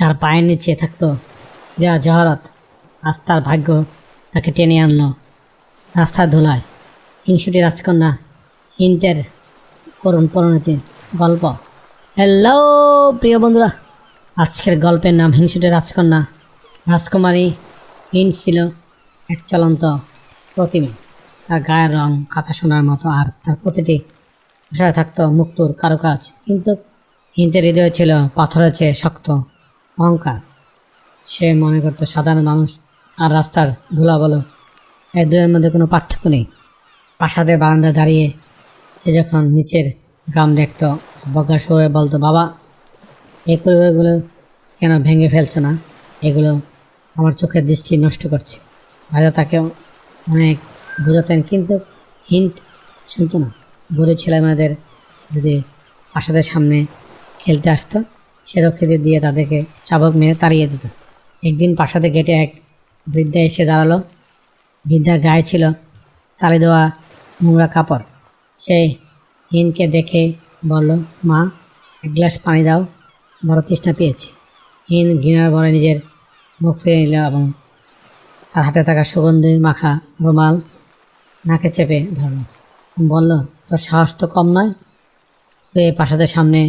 যার পায়ের নিচে থাকতো। হীরা জহরত আজ তার ভাগ্য তাকে টেনে আনলো। রাস্তার ধুলায়। হিংসুটি রাজকন্যা হিন্টের করুণ পরিণতি গল্প। হ্যালো, প্রিয় বন্ধুরা, আজকের গল্পের নাম হিংসুটি রাজকন্যা। রাজকুমারী হিন্ট ছিল এক চলন্ত প্রতিমা। তার গায়ের রং, কাঁচা সোনার মতো, আর তার প্রতিটি পোশাকে থাকতো মুক্তোর কারুকাজ। কিন্তু হিন্টের হৃদয় ছিল পাথরের চেয়ে শক্ত। অহংকার। সে মনে করতো সাধারণ মানুষ আর রাস্তার ধুলা বলো এই দুয়ের মধ্যে কোনো পার্থক্য নেই। প্রাসাদের বারান্দায় দাঁড়িয়ে সে যখন নিচের গ্রাম দেখতো বজ্ঞা সরে বলতো, বাবা এই পরিবারগুলো কেন ভেঙে ফেলছো না? এগুলো আমার চোখের দৃষ্টি নষ্ট করছে। রাজা তাকে অনেক বোঝাতেন, কিন্তু হিন্ট শুনতো না। গরিব ছেলেমেয়েদের যদি প্রাসাদের সামনে খেলতে আসতো সে রক্ষীদের দিয়ে তাদেরকে চাবক মেরে তাড়িয়ে দিত। একদিন প্রাসাদে গেটে এক বৃদ্ধা এসে দাঁড়াল। বৃদ্ধার গায়ে ছিল তালি দেওয়া নোংরা কাপড়। সে হিনকে দেখে বলল, মা, এক গ্লাস পানি দাও, বড় তৃষ্ণা পেয়েছি। হিন ঘৃণার বলে নিজের মুখ ফিরে নিল এবং তার হাতে থাকা সুগন্ধি মাখা রুমাল নাকে চেপে ধরল। বলল, তোর সাহস তো কম নয়। তুই এই প্রাসাদের সামনে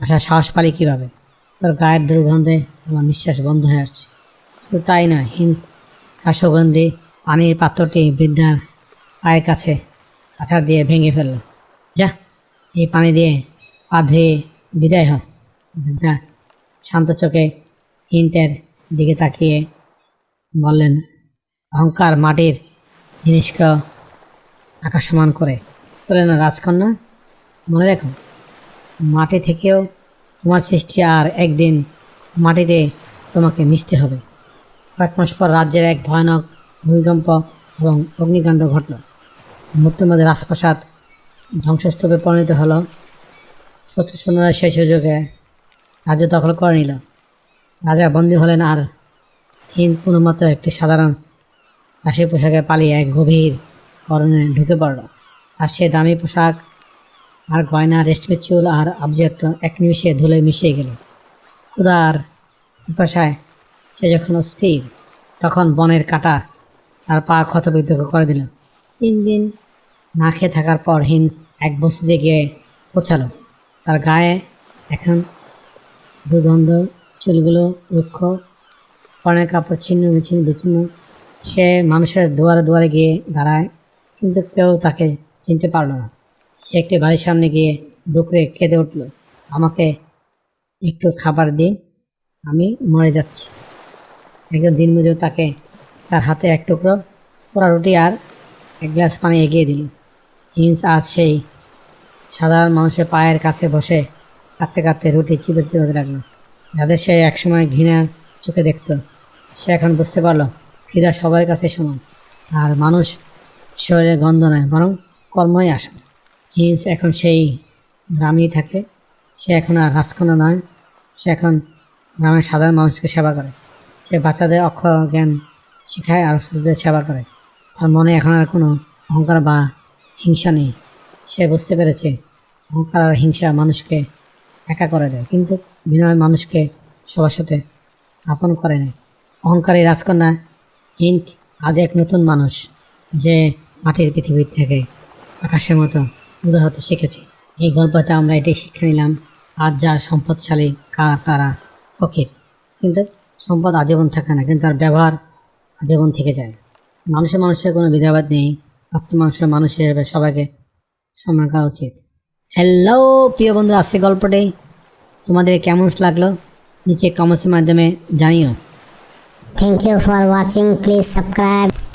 আসার সাহস পালি কীভাবে? তোর গায়ের দুর্গন্ধে আমার নিঃশ্বাস বন্ধ হয়ে আসছে। শুধু তাই নয়, হিংস তার সুগন্ধি পানির পাত্রটি বৃদ্ধার পায়ের কাছে আছাড় দিয়ে ভেঙে ফেলল। যা, এই পানি দিয়ে পা ধুয়ে বিদায় হ। বৃদ্ধা শান্ত চোখে হিন্টের দিকে তাকিয়ে বললেন, অহংকার মাটির জিনিসকে আকাশমান করে। তোলে না রাজকন্যা? মনে রেখো মাটি থেকেও তোমার সৃষ্টি আর একদিন মাটিতে তোমাকে মিশতে হবে। কয়েক মাস পর রাজ্যের এক ভয়ানক ভূমিকম্প এবং অগ্নিকাণ্ড ঘটল। মধ্যে রাজপ্রাসাদ ধ্বংসস্তূপে পরিণত হলো। শত্রু সৈন্যরা সেই সুযোগে রাজ্য দখল করে নিল। রাজা বন্দী হলেন আর হিন্দ মাত্র একটি সাধারণ হাসি পোশাকে পালিয়ে এক গভীর অরণ্যে ঢুকে পড়ল। আর সে দামি পোশাক আর গয়না, রেশমি চুল আর অবজেক্ট এক নিমিষে ধুলে মিশিয়ে গেল। উদার পিপাসায় সে যখন অস্থির, তখন বনের কাটা তার পা ক্ষতবিদ্ধ করে দিল। তিন দিন না খেয়ে থাকার পর হিন্স এক বস্তিতে গিয়ে পৌঁছালো। তার গায়ে এখন দুর্গন্ধ, চুলগুলো রুক্ষ পরনের কাপড় ছিন্ন, বিচ্ছিন্ন বিচ্ছিন্ন। সে মানুষের দুয়ারে দুয়ারে গিয়ে দাঁড়ায়, কিন্তু কেউ তাকে চিনতে পারল না। সে একটি বাড়ির সামনে গিয়ে ডুকরে কেঁদে উঠল, আমাকে একটু খাবার দিন, আমি মরে যাচ্ছি। একজন দিন দিনমজুর তাকে তার হাতে এক টুকরো পোড়া রুটি আর এক গ্লাস পানি এগিয়ে দিল। হিন্স আজ সেই সাধারণ মানুষের পায়ের কাছে বসে কাঁদতে কাঁদতে রুটি চিপে চিপতে লাগল যাদের সে একসময় ঘৃণার চোখে দেখত, সে এখন বুঝতে পারল, খিদা সবার কাছে সমান, আর মানুষ শরীরে গন্ধ নয়, বরং কর্মই আসে হিন্স এখন সেই গ্রামেই থাকে। সে এখন আর রাজকন্যা নয়। সে এখন গ্রামের সাধারণ মানুষকে সেবা করে। সে বাচ্চাদের অক্ষর জ্ঞান শেখায় আর অসুস্থদের সেবা করে। তার মনে এখন আর কোনো অহংকার বা হিংসা নেই। সে বুঝতে পেরেছে অহংকার আর হিংসা মানুষকে একা করে দেয়, কিন্তু বিনয় মানুষকে সবার সাথে আপন করে নেয়। অহংকারী রাজকন্যা হিন্ট আজ এক নতুন মানুষ যে মাটির পৃথিবীর থেকে আকাশের মতো হতে শিখেছে। এই গল্পতে আমরা এটাই শিক্ষা নিলাম, আজ যার সম্পদশালী, কারা তারা ফকির। কিন্তু সম্পদ আজীবন থাকে না, কিন্তু তার ব্যবহার আজীবন থেকে যায়। মানুষের মানুষের কোনো বিধাবাদ নেই রক্ত মানুষের হিসেবে সবাইকে সম্মান করা উচিত। হ্যালো প্রিয় বন্ধু আজকে গল্পটাই তোমাদের কেমন লাগল? নিচে কমেন্টসের মাধ্যমে জানিও। Thank you for watching. Please subscribe.